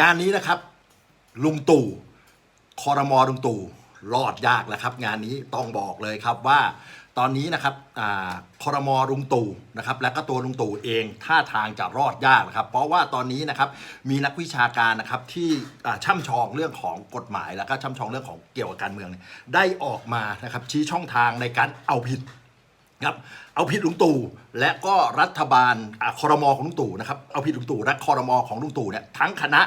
งานนี้นะครับ ลุงตู่คอรมอลุงตู่รอดยากแล้วครับ งานนี้ต้องบอกเลยครับว่าตอนนี้นะครับอคอรมอลุงตู่นะครับและก็ตัวลุงตู่เองท่าทางจะรอดยากนะครับ เพราะว่าตอนนี้นะครับมีนักวิชาการนะครับที่ช่ำชองเรื่องของกฎหมาย แล้วก็ช่ำชองเรื่องของเกี่ยวกับการเมือง ได้ออกมานะครับชี้ช่องทางในการเอาผิด ครับเอาผิดลุงตู่และก็รัฐบาลคอรมอของลุงตู่นะครับเอาผิดลุงตู่และคอรมอของลุงตู่เนี่ยทั้งคณะ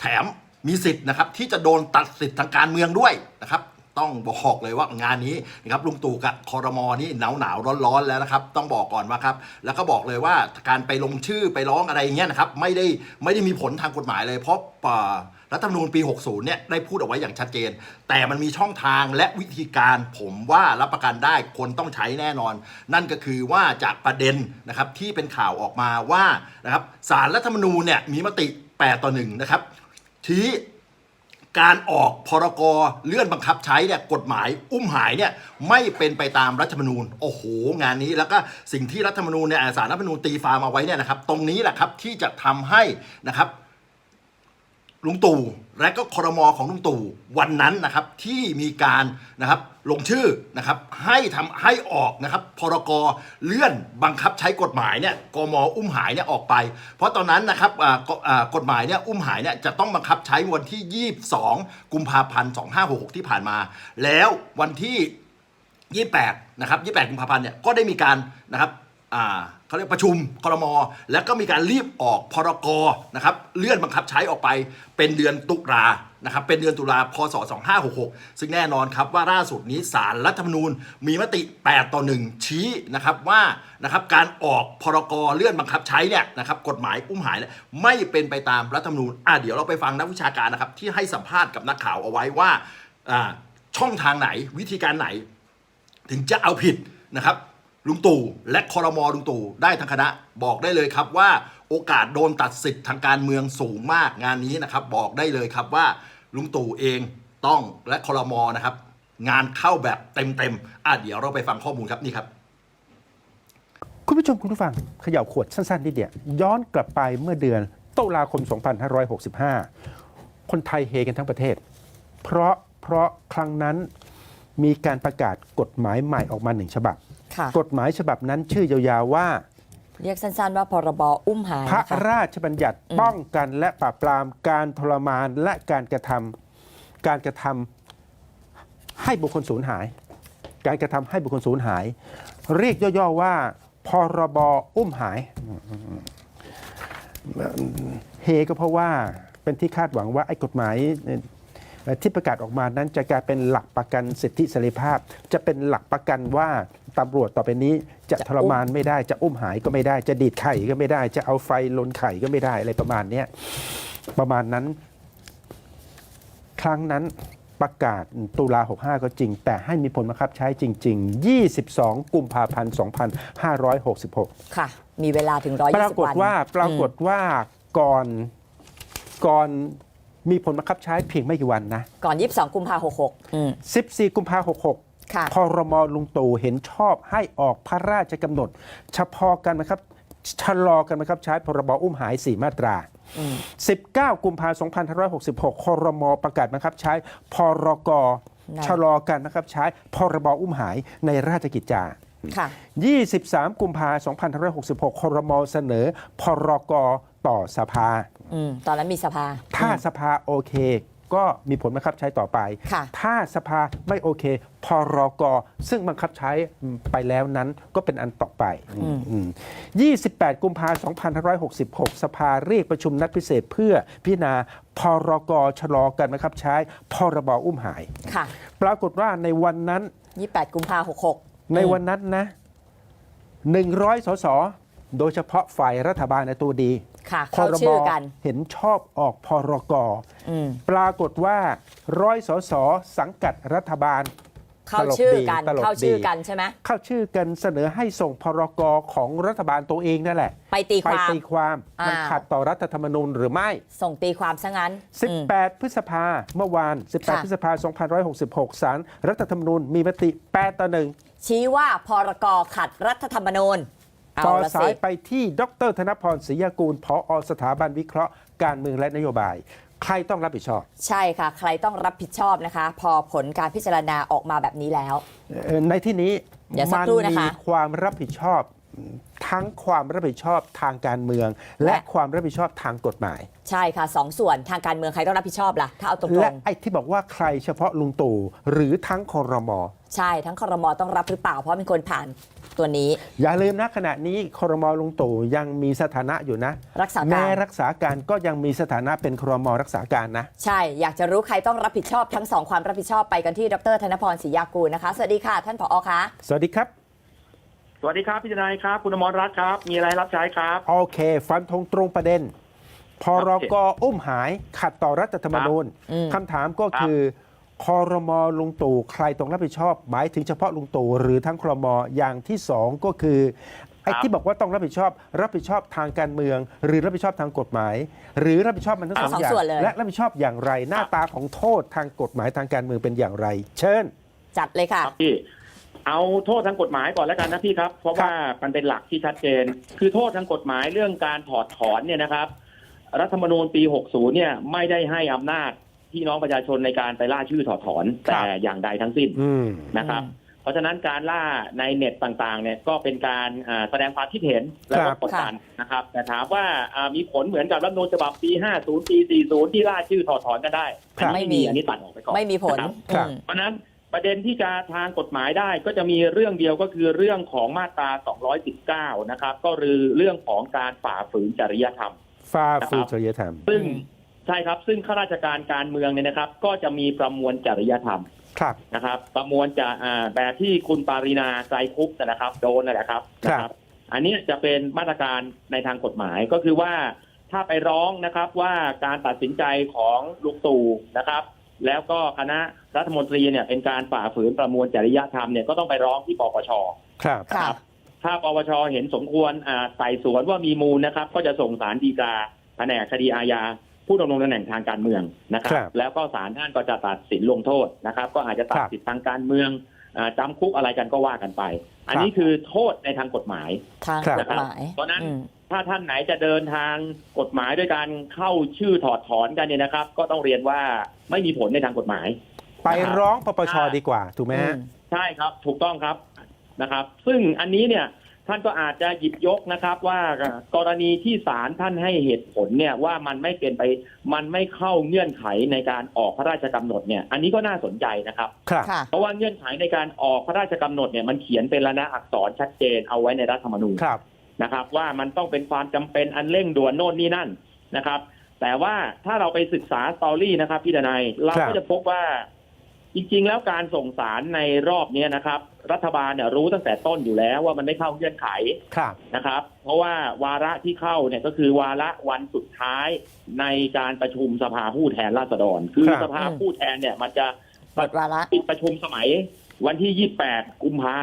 แถมมีสิทธิ์นะครับที่จะโดนตัดสิทธิ์ทางการเมืองด้วยนะครับต้องบอกเลยว่างานนี้นะครับลุงตู่กับคอรมอนี่หนาวหนาวร้อนร้อนๆแล้วนะครับ ต้องบอกก่อนว่าครับ แล้วก็บอกเลยว่าการไปลงชื่อไปร้องอะไรเงี้ยนะครับไม่ได้ไม่ได้มีผลทางกฎหมายเลยเพราะอ่า รัฐธรรมนูญปี 60 เนี่ยได้พูดเอาไว้อย่างชัดเจน แต่มันมีช่องทางและวิธีการผมว่ารับประกันได้คนต้องใช้แน่นอน นั่นก็คือว่าจากประเด็นนะครับที่เป็นข่าวออกมาว่านะครับสารรัฐธรรมนูญเนี่ยมีมติ 8 ต่อ 1 นะครับชี้การออกพรกเลื่อนบังคับใช้เนี่ยกฎหมายอุ้มหายเนี่ยไม่เป็นไปตามรัฐธรรมนูญโอ้โห งานนี้แล้วก็สิ่งที่รัฐธรรมนูญเนี่ยสารรัฐธรรมนูญตีฟาร์มเอาไว้เนี่ยนะครับ ตรงนี้แหละครับที่จะทำให้นะครับ ลุงตู่และก็ครมของลุงตู่วันนั้นนะครับที่มีการนะครับลงชื่อนะครับให้ทำให้ออกนะครับพรกเลื่อนบังคับใช้กฎหมายเนี่ยกมอุ้มหายเนี่ยออกไป เพราะตอนนั้นนะครับกอ่ากฎหมายเนี่ยอุ้มหายเนี่ยจะต้องบังคับใช้วันที่ 22 กุมภาพันธ์ 2566 ที่ผ่านมา แล้ววันที่ 28 นะครับ 28 กุมภาพันธ์เนี่ยก็ได้มีการนะครับอ่า เขาเรียกประชุมคอรมอแล้วก็มีการรีบออกพรกนะครับเลื่อนบังคับใช้ออกไปเป็นเดือนตุลานะครับเป็นเดือนตุลาพศ 2566 ซึ่งแน่นอนครับว่าล่าสุดนี้สารรัฐธรรมนูญมีมติ 8 ต่อ 1 ชี้นะครับว่านะครับการออกพรกเลื่อนบังคับใช้เนี่ยนะครับกฎหมายอุ้มหายเนี่ยไม่เป็นไปตามรัฐธรรมนูญอะเดี๋ยวเราไปฟังนักวิชาการนะครับที่ให้สัมภาษณ์กับนักข่าวเอาไว้ว่าอ่าช่องทางไหนวิธีการไหน ถึงจะเอาผิดนะครับ ลุงตู่และคอรมอลุงตู่ได้ทั้งคณะบอกได้เลยครับว่าโอกาสโดนตัดสิทธิ์ทางการเมืองสูงมากงานนี้นะครับ บอกได้เลยครับว่าลุงตู่เองต้องและคอรมอนะครับ งานเข้าแบบเต็มๆอะเดี๋ยวเราไปฟังข้อมูลครับนี่ครับ คุณผู้ชมคุณผู้ฟังเขย่าขวดสั้นๆนิดเดียวย้อนกลับไปเมื่อเดือนตุลาคม 2565 คนไทยเฮกันทั้งประเทศ เพราะเพราะครั้งนั้นมีการประกาศกฎหมายใหม่ออกมาหนึ่งฉบับ กฎหมายฉบับนั้นชื่อยาวๆว่า เรียกสั้นๆว่าพรบอุ้มหายพระนะคะราชบัญญัติป้องกันและปราบปรามการทรมานและการกระทำการกระทำให้บุคคลสูญหาย การกระทำให้บุคคลสูญหาย เรียกย่อๆว่า พรบอุ้มหาย เฮก็เพราะว่าเป็นที่คาดหวังว่าไอ้กฎหมายเอ่อที่ประกาศออกมานั้นจะกลายเป็นหลักประกันสิทธิเสรีภาพ จะเป็นหลักประกันว่า ตำรวจต่อไปนี้จะทรมานไม่ได้จะอุ้มหายก็ไม่ได้ จะดีดไข่ก็ไม่ได้ จะเอาไฟลนไข่ก็ไม่ได้อะไรประมาณเนี้ยประมาณนั้น ครั้งนั้นประกาศตุลา 65 ก็จริง แต่ให้มีผลบังคับใช้จริง ๆ 22 กุมภาพันธ์ 2566 ค่ะ มีเวลาถึง 120วัน ปรากฏว่าปรากฏว่าก่อนก่อนมีผลบังคับใช้เพียงไม่กี่วันนะ ก่อน 22 กุมภาพันธ์ 66อืม14 กุมภาพันธ์ค่ะ66 คอรมอลุงตู่เห็นชอบให้ออกพระราชกำหนด เฉพาะกันนะครับชะลอกันนะครับใช้พรบอุ้มหาย 4 มาตราอืม19 กุมภาพันธ์2566 คอรมอประกาศบังคับใช้พรกในชะลอการบังคับใช้พรบอุ้มหายในราชกิจจาค่ะ23 กุมภาพันธ์2566 คอรมอเสนอ พรกต่อสภาอืมตอนนั้นมีสภา ถ้าอืมสภาโอเค ก็มีผลบังคับใช้ต่อไป ค่ะถ้าสภาไม่โอเค พรกซึ่งบังคับใช้ไปแล้วนั้นก็เป็นอันต่อไปอืม28 กุมภาพันธ์2566 สภาเรียกประชุมนัดพิเศษเพื่อพิจารณาพรกชะลอการบังคับใช้พรบอุ้มหาย ค่ะ ปรากฏว่าในวันนั้น 28 กุมภาพันธ์66ในวันนั้นนะ 100 สส โดยเฉพาะฝ่ายรัฐบาลในตัวดี ค่ะเข้าชื่อกัน เห็นชอบออกพรกอืมปรากฏว่าร้อยสสสังกัดรัฐบาลเข้าชื่อกันตลกดีเข้าชื่อกันใช่ไหมเข้าชื่อกันเสนอให้ส่งพรกของรัฐบาลตัวเองนั่นแหละ ไปตีคไปวามตีความมันอ้าวขัดต่อรัฐธรรมนูญหรือไม่ ส่งตีความซะงั้นอืม18 พฤษภาเมื่อวาน 18ค่ะพฤษภา2566 ศาลรัฐธรรมนูญมีมติ 8 ต่อ 1 ชี้ว่าพรกขัดรัฐธรรมนูญเอา ต่อละสาสิยไปที่ดรธนพรศรียากูลผอสถาบันวิเคราะห์การเมืองและนโยบาย ใครต้องรับผิดชอบ ใช่ค่ะ ใครต้องรับผิดชอบนะคะ พอผลการพิจารณาออกมาแบบนี้แล้วเอ่อในที่นี้เดี๋ยวสักมัครู่นะคะมีความรับผิดชอบ ทั้งความรับผิดชอบทางการเมืองและและความรับผิดชอบทางกฎหมาย ใช่ค่ะสองส่วนทางการเมืองใครต้องรับผิดชอบล่ะถ้าเอาตรและงไอ้ที่บอกว่าใครเฉพาะลุงตู่หรือทั้งคอรมอๆใช่ทั้งคอรมอต้องรับหรือเปล่าเพราะเป็นคนผ่านตัวนี้ อย่าลืมนะขณะนี้คอรมอลุงตู่ยังมีสถานะอยู่นะรักษาแม้การรักษาการก็ยังมีสถานะเป็นคอรมอรักษาการนะ ใช่อยากจะรู้ใครต้องรับผิดชอบทั้งสองความรับผิดชอบไปกันที่ดรธนพรศรียากูลนะคะสวัสดีค่ะท่านผอคะสวัสดีครับ สวัสดีครับพี่ทนายครับ คุณอมรรัตน์ครับ มีอะไรรับใช้ครับ โอเค ฟันธงตรงประเด็น พรกอุ้มหายขัดต่อรัฐธรรมนูญอืม คำถามก็คือคอรมอลุงตู่ใครต้องรับผิดชอบ หมายถึงเฉพาะลุงตู่หรือทั้งครมอย่างที่สองก็คือไอ้ที่บอกว่าต้องรับผิดชอบ รับผิดชอบทางการเมือง หรือรับผิดชอบทางกฎหมาย หรือรับผิดชอบมันทั้งสองสองอย่างส่วนเลย และรับผิดชอบอย่างไร หน้าตาของโทษทางกฎหมายทางการเมืองเป็นอย่างไร เชิญ จัดเลยค่ะ ครับพี่ เอาโทษทางกฎหมายก่อนแล้วกันนะพี่ครับ เพราะว่ามันเป็นหลักที่ชัดเจน คือโทษทางกฎหมายเรื่องการถอดถอนเนี่ยนะครับ รัฐธรรมนูญปี 60 เนี่ยไม่ได้ให้อำนาจพี่น้องประชาชนในการไปล่าชื่อถอดถอนครับแต่อย่างใดทั้งสิ้นอืมนะครับอืมเพราะฉะนั้นการล่าในเน็ตต่างๆ เนี่ยก็เป็นการอ่าแสดงความคิดเห็นแล้วคก็รับกดดันนะครับ แต่ถามว่าอ่ามีผลเหมือนกับรัฐธรรมนูญฉบับปี 50 ปี 40 ที่ล่าชื่อถอดถอนกันได้ครับไม่มีอันนี้ตัดออกไปก่อนไม่มีผลนะครับครับอืมเพราะฉะนั้น ประเด็นที่จะทางกฎหมายได้ก็จะมีเรื่องเดียวก็คือเรื่องของมาตรา 219 นะครับ ก็คือเรื่องของการฝ่าฝืนจริยธรรมฟ้านะครับฟูจริยธรรม ซึ่งอืมใช่ครับ ซึ่งข้าราชการการเมืองเนี่ยนะครับ ก็จะมีประมวลจริยธรรมครับนะครับ ประมวลจะอ่าแบบที่คุณปารินาไกรคุปนะครับ โดนนั่นแหละครับครับนะอันนี้จะเป็นมาตรการในทางกฎหมายก็คือว่าถ้าไปร้องนะครับว่าการตัดสินใจของลุงตู่นะครับ แล้วก็คณะรัฐมนตรีเนี่ยเป็นการฝ่าฝืนประมวลจริยธรรมเนี่ยก็ต้องไปร้องที่ปปชครับค่ะถ้าปปชเห็นสมควรอ่าไต่สวนว่ามีมูลนะครับ ก็จะส่งสารดีกาแผนกคดีอาญาผู้ดำรงตำแหน่งทางการเมืองนะครับครับแล้วก็ศาลท่านก็จะตัดสินลงโทษนะครับ ก็อาจจะตัดครับสิทธิทางการเมืองอาจำคุกอะไรกันก็ว่ากันไป อันนี้ครับคือโทษในทางกฎหมายทางครับกฎหมายเพราะฉะนั้นอืม ถ้าท่านไหนจะเดินทางกฎหมายด้วยการเข้าชื่อถอดถอนกันเนี่ยนะครับ ก็ต้องเรียนว่าไม่มีผลในทางกฎหมาย ไปร้องปปชดีกว่า ถูกไหมฮะใช่ครับถูกต้องครับนะครับ ซึ่งอันนี้เนี่ยท่านก็อาจจะหยิบยกนะครับ ว่ากรณีที่ศาลท่านให้เหตุผลเนี่ยว่ามันไม่เป็นไป มันไม่เข้าเงื่อนไขในการออกพระราชกำหนดเนี่ย อันนี้ก็น่าสนใจนะครับครับค่ะเพราะว่าเงื่อนไขในการออกพระราชกำหนดเนี่ยมันเขียนเป็นละนะอักษรชัดเจนเอาไว้ในรัฐธรรมนูญครับ นะครับ ว่ามันต้องเป็นความจำเป็นอันเร่งด่วนโน่นนี่นั่นนะครับ แต่ว่าถ้าเราไปศึกษาสตอรี่นะครับพี่ดนายเราครัก็บจะพบว่า จริง ๆ แล้วการส่งสารในรอบนี้นะครับ รัฐบาลเนี่ยรู้ตั้งแต่ต้นอยู่แล้วว่ามันไม่เข้าเงื่อนไขครับนะครับ เพราะว่าวาระที่เข้าเนี่ยก็คือวาระวันสุดท้ายในการประชุมสภาผู้แทนราษฎร คือครับสภาผู้แทนเนี่ย มันจะหมดวาระปิดประชุมสมัยวันที่ 28 กุมภา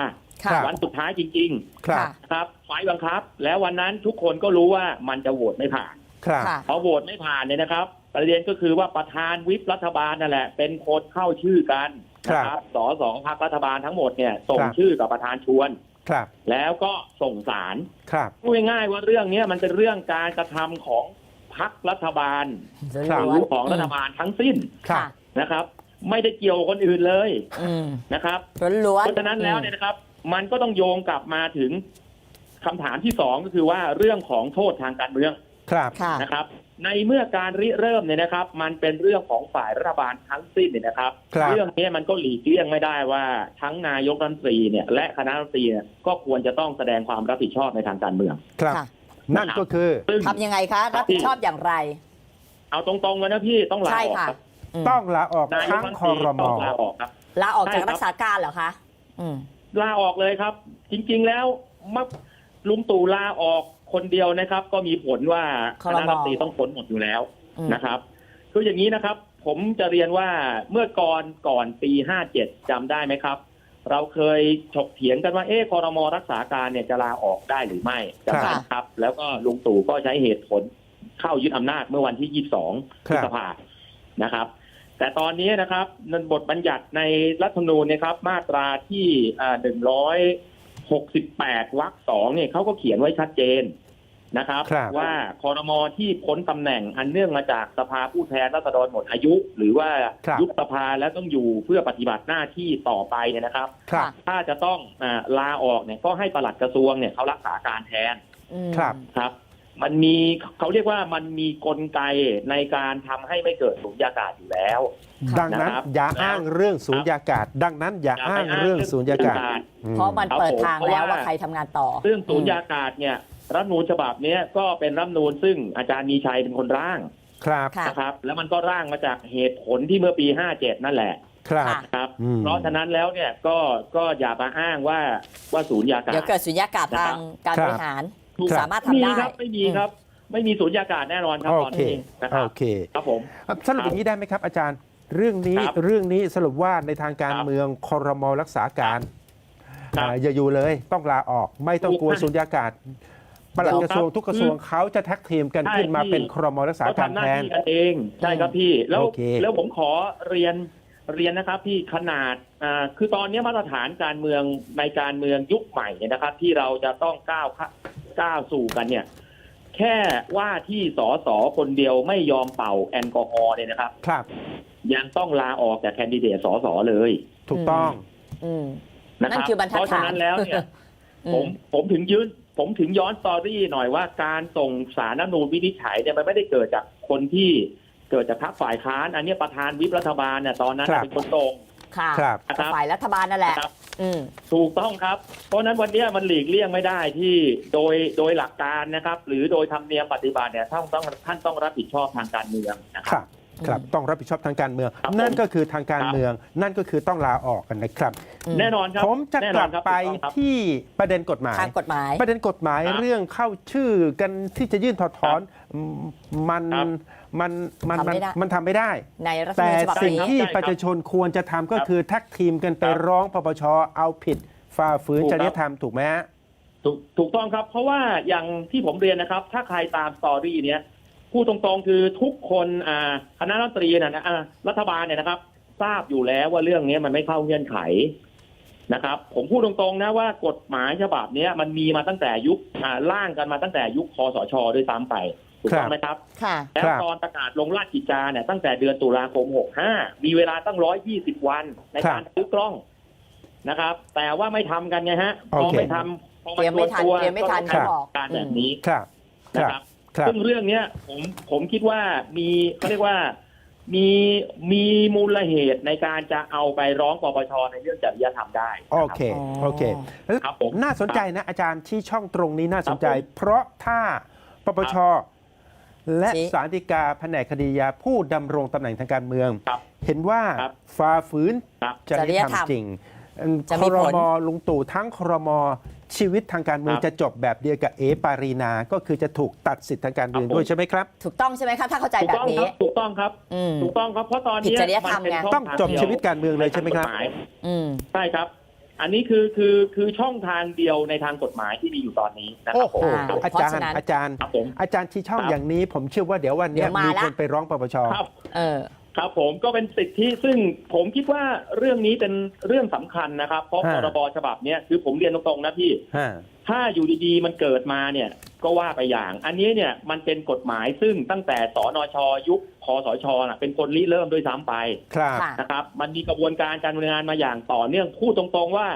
ค่ะครับวันสุดท้ายจริง ๆ ครับครับ ไฟล์บังคับ แล้ววันนั้นทุกคนก็รู้ว่ามันจะโหวตไม่ผ่านครับ ค่ะ พอโหวตไม่ผ่านเนี่ยนะครับ ประเด็นก็คือว่าประธานวิปรัฐบาลนั่นแหละ เป็นคนเข้าชื่อกันนะครับสอสองพักรัฐบาลทั้งหมดเนี่ยส่งครับ ชื่อกับประธานชวน ครับแล้วก็ส่งสารครับ พูดง่ายๆว่าเรื่องเนี้ยมันเป็นเรื่องการกระทำของพักรัฐบาลครับหรือของรัฐบาลทั้งสิ้นครับนะครับ ไม่ได้เกี่ยวกับคนอื่นเลยอืมนะครับ ล้วนๆเพราะฉะนั้นแล้วเนี่ยนะครับ มันก็ต้องโยงกลับมาถึง คำถามที่สองก็คือว่าเรื่องของโทษทางการเมืองครับค่ะ นะครับ ในเมื่อการริเริ่มเนี่ยนะครับ มันเป็นเรื่องของฝ่ายรัฐบาลทั้งสิ้นเนี่ยนะครับ ครับ เรื่องนี้มันก็หลีกเลี่ยงไม่ได้ว่าทั้งนายกรัฐมนตรีเนี่ยและคณะรัฐมนตรีเนี่ยก็ควรจะต้องแสดงความรับผิดชอบในทางการเมือง ครับ ค่ะ นั่นก็คือซึ่งทำยังไงคะ รับผิดชอบอย่างไร เอาตรงๆเลยนะพี่ต้องลาใช่ออกค่ะครับอืมต้องลาออกนายกทั้งรัฐมนคตอรีรมต้องลาออกครับ ลาออกจากใช่ครับ รักษาการเหรอคะ อืม ลาออกเลยครับ จริง ๆ แล้วมัก ลุงตู่ลาออกคนเดียวนะครับ ก็มีผลว่าคครมณะรัฐมนตรีต้องพ้นหมดอยู่แล้วอืมนะครับคืออย่างนี้นะครับ ผมจะเรียนว่าเมื่อก่อนก่อนปี57จำได้ไหมครับ เราเคยถกเถียงกันว่าเอ๊ะคอรมอรักษาการเนี่ยจะลาออกได้หรือไม่จำได้ไหมครับ แล้วก็ลุงตู่ก็ใช้เหตุผลเข้ายึดอำนาจเมื่อวันที่22พฤษภานะครับแต่ตอนนี้นะครับในบทบัญญัติในรัฐธรรมนูญเนะครับ มาตราที่หนึ่งร้อย หกสิบแปดวรรคสองเนี่ยเขาก็เขียนไว้ชัดเจนนะครับครับว่าคอรมอที่พ้นตำแหน่งอันเนื่องมาจากสภาผู้แทนราษฎรหมดอายุ หรือว่าครับยุบสภาแล้วต้องอยู่เพื่อปฏิบัติหน้าที่ต่อไปเนี่ยนะครับครับถ้าจะต้องอาลาออกเนี่ยก็ให้ปลัดกระทรวงเนี่ยเขารักษาการแทนอืมครับครับ มันมีเขาเรียกว่ามันมีกลไกในการทำให้ไม่เกิดสุญญากาศอยู่แล้ว ดังนั้นนะครับอย่าอ้างเรื่องสูญญากาศ ดังนั้นอย่าอย่าไปอ้างอ้างเรื่องสูญญากาศเรื่องสูญญากาศอืมเพราะมันครับเปิดผมทางเพราะแล้วว่าว่าใครทำงานต่อซึ่งสูญญากาศเนี่ยรัฐธรรมนูญฉบับเนี้ยก็เป็นรัฐธรรมนูญซึ่งอาจารย์มีชัยเป็นคนร่างครับค่ะนะครับ แล้วมันก็ร่างมาจากเหตุผลที่เมื่อปี57นั่นแหละครับค่ะครับอืมเพราะฉะนั้นแล้วเนี่ยก็ก็อย่ามาอ้างว่าว่าสูญญากาศเดี๋ยวเกิดสุญญากาศทางการครับบริหารถูก สามารถทำมีได้ครับไม่มีครับ ไม่มีสูญญากาศแน่นอนครับโอตอนเคนี้นะครัโอบเคครับผมสรุปอย่างนี้ได้ไหมครับ อาจารย์เรื่องนี้ครับเรื่องนี้สรุปว่าในทางการครับเมืองคอรมอรักษาการครับอ่าอย่าอยู่เลยต้องลาออกไม่ต้องกลัวถูกครับสุญญากาศปลัดถูกกระทรวงครับทุกกระทรวงเขาจะแท็กทีมกันใช่ขึ้นมาพี่เป็นคอรมอรักษาเขาการทำหน้าแทนที่กันเองใช่ครับพี่แล้วโอเคแล้วผมขอเรียนเรียนนะครับพี่ขนาดอ่าคือตอนนี้มาตรฐานการเมืองในการเมืองยุคใหม่เนี่ยนะครับ ที่เราจะต้องก้าวข้า ก้าวสู่กันเนี่ย แค่ว่าที่สอสอคนเดียวไม่ยอมเป่าแอลกอฮอล์เนี่ยนะครับ ครับ ยังต้องลาออกจากแคนดิเดตสอสอเลยถูกต้องอืมนะนั่คนรับคือบรรทัดเพราะฉะฐาน นั้นแล้วเนี่ยอืผมผมถึงยืนผมถึงย้อนสตอรี่หน่อยว่าการส่งสารรัฐธรรมนูญวินิจฉัยเนี่ยมันไม่ได้เกิดจากคนที่เกิดจากพรรคฝ่ายค้าน อันเนี้ยประธานวิปรัฐบาลเนี่ยตอนนั้นครับ เป็นคนตรง ค่ะครับนะครับฝ่ายรัฐบาลนั่นแหละนะครับ อืม ถูกต้องครับ เพราะฉะนั้นวันเนี้ยมันหลีกเลี่ยงไม่ได้ที่โดยโดยหลักการนะครับ หรือโดยธรรมเนียมปฏิบัติเนี่ยท่านต้องท่านต้องรับผิดชอบทางการเมืองนะคครับ รับครับต้องรับผิดชอบทางการเมือง ครับนั่นผม ก็คือทางการครับเมือง นั่นก็คือต้องลาออกกันนะครับ อืม แน่นอนครับผมจะแน่กนอลันบครับไปถูกต้องครับ ที่ประเด็นกฎหมาย ทางกฎหมาย ประเด็นกฎหมายครับเรื่องเข้าชื่อกันที่จะยื่นถอดถอนมันครับ มันมันทำไม่มันได้ มันทำไม่ได้ ในรัฐธรรมแต่นูญฉบับสิ่งนี้ ที่ใช่ครับประชาชนควรจะทำก็ครับคือแท็กทีมกันไปครับร้องปปชเอาผิดฝ่าฝืนถูกจครับ ริยธรรมถูกไหมฮะ ถูกถูกต้องครับ เพราะว่าอย่างที่ผมเรียนนะครับ ถ้าใครตามสตอรี่เนี้ยพูดตรงๆคือทุกคนอ่าคณะรัฐมนตรีนะนะอ่ารัฐบาลเนี่ยนะครับ ทราบอยู่แล้วว่าเรื่องนี้มันไม่เข้าเงื่อนไขนะครับ ผมพูดตรงๆนะว่ากฎหมายฉบับเนี้ยมันมีมาตั้งแต่ยุคอ่าร่างกันมาตั้งแต่ยุคคอสชด้วยซ้ำไป ถูกต้องไหมครับค่ะแล้วตอนประกาศลงราชกิจจาเนี่ยตั้งแต่เดือนตุลาคม 65 มีเวลาตั้ง 120 วันในการซื้อกล้องนะครับ แต่ว่าไม่ทำกันไงฮะพโออเคไม่ทำพอเตรียมไม่ทันตัวเตรียมไม่ทันก็เขาบอกการแบบนี้ครับคนะรับครับครับซึ่งเรื่องเนี้ยผมผมคิดว่ามีเขาเรียกว่ามีมีมูลเหตุในการจะเอาไปร้องปปชในเรื่องจริยธรรมได้โอนะครับเคโอเคแล้วครับผมน่าสนใจนะอาจารย์ที่ช่องตรงนี้น่าสนใจครับผมเพราะถ้าปปช และชี้ สารฎีกาแผนกคดียาผู้ดำรงตำแหน่งทางการเมือง ครับเห็นว่าครับฝ่าฝืนครับ จริยธรรมจริงจะคมีรผล มลุงตู่ทั้งครมชีวิตทางการเมืองครับจะจบแบบเดียวกับเอปารีนา ก็คือจะถูกตัดสิทธิทางการเมืองครับผมด้วยใช่ไหมครับ ถูกต้องใช่ไหมคะถ้าเข้าใจถูกแบบต้องคนี้ รับถูกต้องครับอืมถูกต้องครับเพราะตอนผิดเนี้ยจริยธรรมนเป็นไงช่ต้องจบทาเดียชีวิตการเมืองเลยใช่ไหมครับ ทางกฎายอืม ใช่ครับ อันนี้คือคือคือช่องทางเดียวในทางกฎหมายที่มีอยู่ตอนนี้นะคโอ้รับโหผมอ่าอาเพราะจารฉะย์นั้นอาจารย์ ครับผม อาจารย์ชี้ช่องครับ อย่างนี้ ผมเชื่อว่าเดี๋ยววันเนี้ยเดี๋ยวมามีละ คนไปร้องปปช ครับ เออ ครับผมก็เป็นสิทธิซึ่งผมคิดว่าเรื่องนี้เป็นเรื่องสำคัญนะครับ เพราะฮะ พรบฉบับเนี้ยคือผมเรียนตรงๆนะพี่ ฮะถ้าอยู่ดีๆมันเกิดมาเนี่ย ก็ว่าไปอย่าง อันนี้เนี่ยมันเป็นกฎหมายซึ่งตั้งแต่สนช ยุคคอสชน่ะเป็นคนริเริ่มด้วยซ้ำไปครับค่ะนะครับ มันมีกระบวนการการดำเนินงานมาอย่างต่อเนื่องพูดตรงๆว่า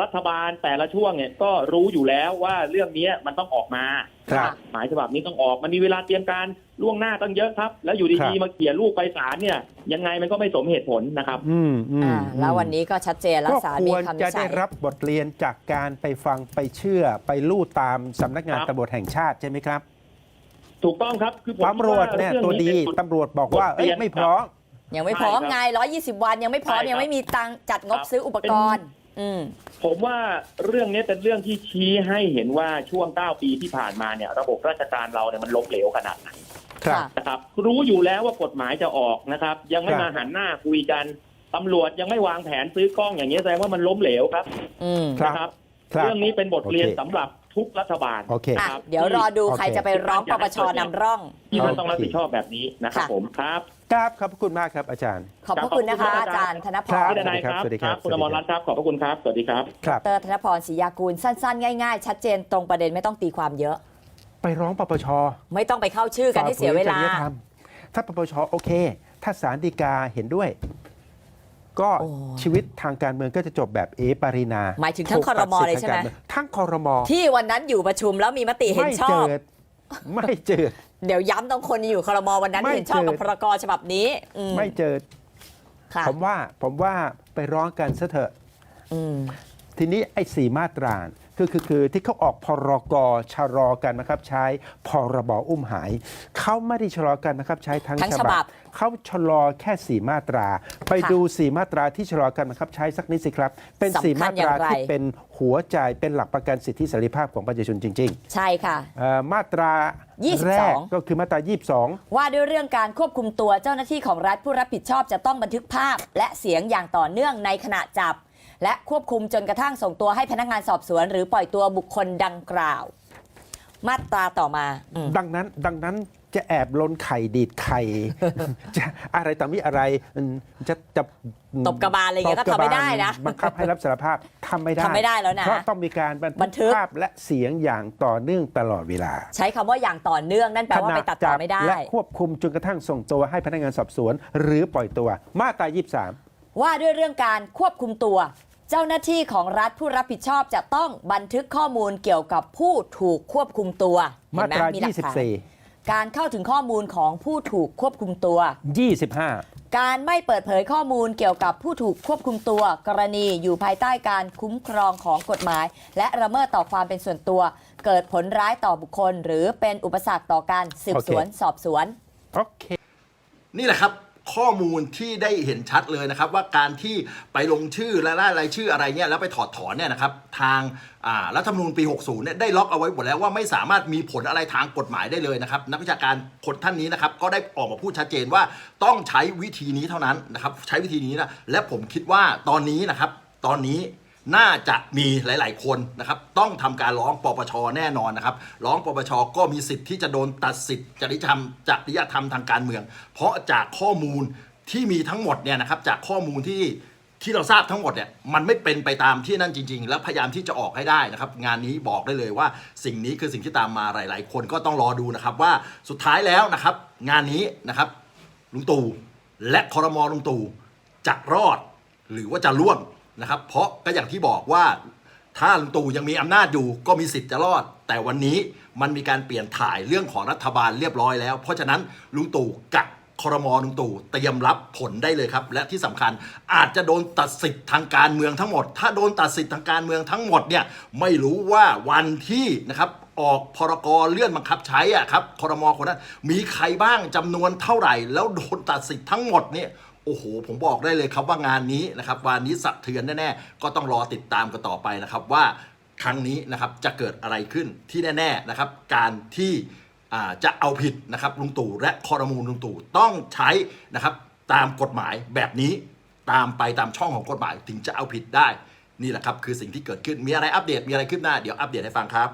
รัฐบาลแต่ละช่วงเนี่ยก็รู้อยู่แล้วว่าเรื่องนี้มันต้องออกมา ครับหมายฉบับนี้ต้องออกมันมีเวลาเตรียมการล่วงหน้าตั้งเยอะครับ แล้วอยู่ครัดีบๆมาเขี่ยลูกไปศาลเนี่ย ยังไงมันก็ไม่สมเหตุผลนะครับ อืมอืมอ่าแล้ววันนี้ก็ชัดเจนแล้วก็สารคมีวรคำวิจะนิจฉัได้ยรับบทเรียนจากการไปฟังไปเชื่อไปลู่ตามสำนักงานครับ ตำรวจแห่งชาติใช่ไหมครับถูกต้องครับคือผมตำรวจเนี่ยคิาตัวดีรื่องนี้เป็นตำรวจบอกว่าบทเอ้ยเรียนไม่พร้อม ยังไม่พร้อมใช่ครับไง 120 วันยังไม่พร้อม ใช่ครับยังไม่มีตังค์จัดงบครับซื้ออุปกรณ์อืม ผมว่าเรื่องนี้เป็นเรื่องที่ชี้ให้เห็นว่าช่วง 9 ปีที่ผ่านมาเนี่ย ระบบราชการเราเนี่ยมันล้มเหลวขนาดไหนครับค่ะนะครับ รู้อยู่แล้วว่ากฎหมายจะออกนะครับ ยังไม่ครับมาหันหน้าคุยกันตำรวจยังไม่วางแผนซื้อกล้องอย่างนี้ยแสดงว่ามันล้มเหลวครับอืมครับนะครับครับ เรื่องนี้เป็นบทเรียนโอเคสำหรับ ทุกรัฐบาลโอเค อะครับเดี๋ยวรอดูโอเค ใครจะไปร้องปปชนำร่อง ที่ท่านโอเคต้องรับผิดชอบแบบนี้นะครับค่ะ ผมครับ ครับขอบพระคุณมากครับอาจารย์ ขอบพระคุณนะคะ อาจารย์ธนพครัรบพี่ดนายครับสวัสดีครับ คุณอมรรัตน์ครับ ขอบพระคุณครับ สวัสดีครับ ครับ ดรธนพรศรียากูลสั้น ๆ ง่ายๆ ชัดเจนตรงประเด็นไม่ต้องตีความเยอะ ไปร้องปปชไม่ต้องไปเข้าชื่อกันให้เสียเวลา ฝ่ฝืนจริยธรรมถ้าปปชโอเค ถ้าศาลฎีกาเห็นด้วย ก็โอ้ชีวิตทางการเมืองก็จะจบแบบเอปารินาหมายถึงทั้งถูกตัดครมสิทธิ์เลยใช่ไหมทางการมืองทั้งคอรมอที่วันนั้นอยู่ประชุมแล้วมีมติเห็นไม่ชอเจิบดไม่เจิดเดี๋ยวย้ำต้องคนอยู่ครมวันนั้นไม่เห็นชอบกับเจอพรกฉบับนี้อืมไม่เจิดค่ะผมว่าผมว่าไปร้องกันซะเถอะอืมทีนี้ไอ้สี่มาตรา คือคือคือที่เขาออกพรกชะลอกันนะครับใช้พรบอุ้มหายเขาไม่ได้ชะลอกันนะครับใช้ทั้งทั้งฉฉบับับบ เขาชะลอแค่สี่มาตรา ไปค่ะดูสี่มาตราที่ชะลอกันนะครับใช้สักนิดสิครับ เป็น สำคัญสี่มาตราอย่างไร ที่เป็นหัวใจเป็นหลักประกันสิทธิเสรีภาพของประชาชนจริงใช่ค่ะๆเอ่อมาตรา22 แรกก็คือมาตรา 22 ว่าด้วยเรื่องการควบคุมตัวเจ้าหน้าที่ของรัฐผู้รับผิดชอบจะต้องบันทึกภาพ และเสียงอย่างต่อเนื่องในขณะจับ และควบคุมจนกระทั่งส่งตัวให้พนักงานสอบสวน หรือปล่อยตัวบุคคลดังกล่าว มาตราต่อมาอืม ดังนั้นดังนั้นจะแอบล้นไข่ดีดไข่ จะอะไรต่อมีอะไรอืมจะจะตบกระบาลอะไรอย่างเงี้ยก็ทำไม่ได้นะบังคับให้รับสารภาพทำไม่ได้ทำไม่ได้แล้วนะเพราะต้องมีการบันบันทึกภาพและเสียงอย่างต่อเนื่องตลอดเวลาใช้คำว่าอย่างต่อเนื่องนั่นแปลว่าไปตัดต่อไม่ได้ และควบคุมจนกระทั่งส่งตัวให้พนักงานสอบสวน หรือปล่อยตัวมาตรา23 ว่าด้วยเรื่องการควบคุมตัว เจ้าหน้าที่ของรัฐผู้รับผิดชอบจะต้องบันทึกข้อมูลเกี่ยวกับผู้ถูกควบคุมตัวเห็มานไหตราหลักฐาน24 การเข้าถึงข้อมูลของผู้ถูกควบคุมตัว 25 การไม่เปิดเผยข้อมูลเกี่ยวกับผู้ถูกควบคุมตัว กรณีอยู่ภายใต้การคุ้มครองของกฎหมาย และละเมิดต่อความเป็นส่วนตัว เกิดผลร้ายต่อบุคคล หรือเป็นอุปสรรคต่อการสืบสวนโอเคสอบสวน โอเค นี่แหละครับ ข้อมูลที่ได้เห็นชัดเลยนะครับ ว่าการที่ไปลงชื่อและล่ารายชื่ออะไรเนี่ยแล้วไปถอดถอนเนี่ยนะครับทางรัฐธรรมนูญปี 60 เนี่ยได้ล็อกเอาไว้หมดแล้วว่าไม่สามารถมีผลอะไรทางกฎหมายได้เลยนะครับ นักวิชาการคนท่านนี้นะครับก็ได้ออกมาพูดชัดเจนว่าต้องใช้วิธีนี้เท่านั้นนะครับใช้วิธีนี้นะและผมคิดว่าตอนนี้นะครับตอนนี้ น่าจะมีหลาย ๆ คนนะครับ ต้องทำการร้องปปชแน่นอนนะครับ ร้องปปชก็มีสิทธิ์ที่จะโดนตัดสิทธิ์จริยธรรมจริยธรรมทางการเมือง เพราะจากข้อมูลที่มีทั้งหมดเนี่ยนะครับ จากข้อมูลที่ที่เราทราบทั้งหมดเนี่ยมันไม่เป็นไปตามที่นั่นจริง ๆ แล้วพยายามที่จะออกให้ได้นะครับ งานนี้บอกได้เลยว่า สิ่งนี้คือสิ่งที่ตามมาหลาย ๆ คนก็ต้องรอดูนะครับว่าสุดท้ายแล้วนะครับ งานนี้นะครับลุงตู่และคอรมอลุงตู่จะรอดหรือว่าจะร่วง นะครับ เพราะก็อย่างที่บอกว่าถ้าลุงตู่ยังมีอำนาจอยู่ก็มีสิทธิ์จะรอด แต่วันนี้มันมีการเปลี่ยนถ่ายเรื่องของรัฐบาลเรียบร้อยแล้ว เพราะฉะนั้นลุงตู่กับคอรมอลุงตู่เตรียมรับผลได้เลยครับ และที่สำคัญอาจจะโดนตัดสิทธิ์ทางการเมืองทั้งหมด ถ้าโดนตัดสิทธิ์ทางการเมืองทั้งหมดเนี่ยไม่รู้ว่าวันที่นะครับออกพรกเลื่อนบังคับใช้อะครับคอรมอคนนั้นมีใครบ้างจำนวนเท่าไหร่ แล้วโดนตัดสิทธิ์ทั้งหมดเนี่ย โอ้โห ผมบอกได้เลยครับว่างานนี้นะครับวันนี้สะเทือนแน่ๆ ก็ต้องรอติดตามกันต่อไปนะครับว่าครั้งนี้นะครับจะเกิดอะไรขึ้นที่แน่ๆนะครับการที่จะเอาผิดนะครับลุงตู่และคอรมูลลุงตู่ต้องใช้นะครับตามกฎหมายแบบนี้ตามไปตามช่องของกฎหมายถึงจะเอาผิดได้ นี่แหละครับคือสิ่งที่เกิดขึ้นมีอะไรอัปเดตมีอะไรขึ้นหน้าเดี๋ยวอัปเดตให้ฟังครับ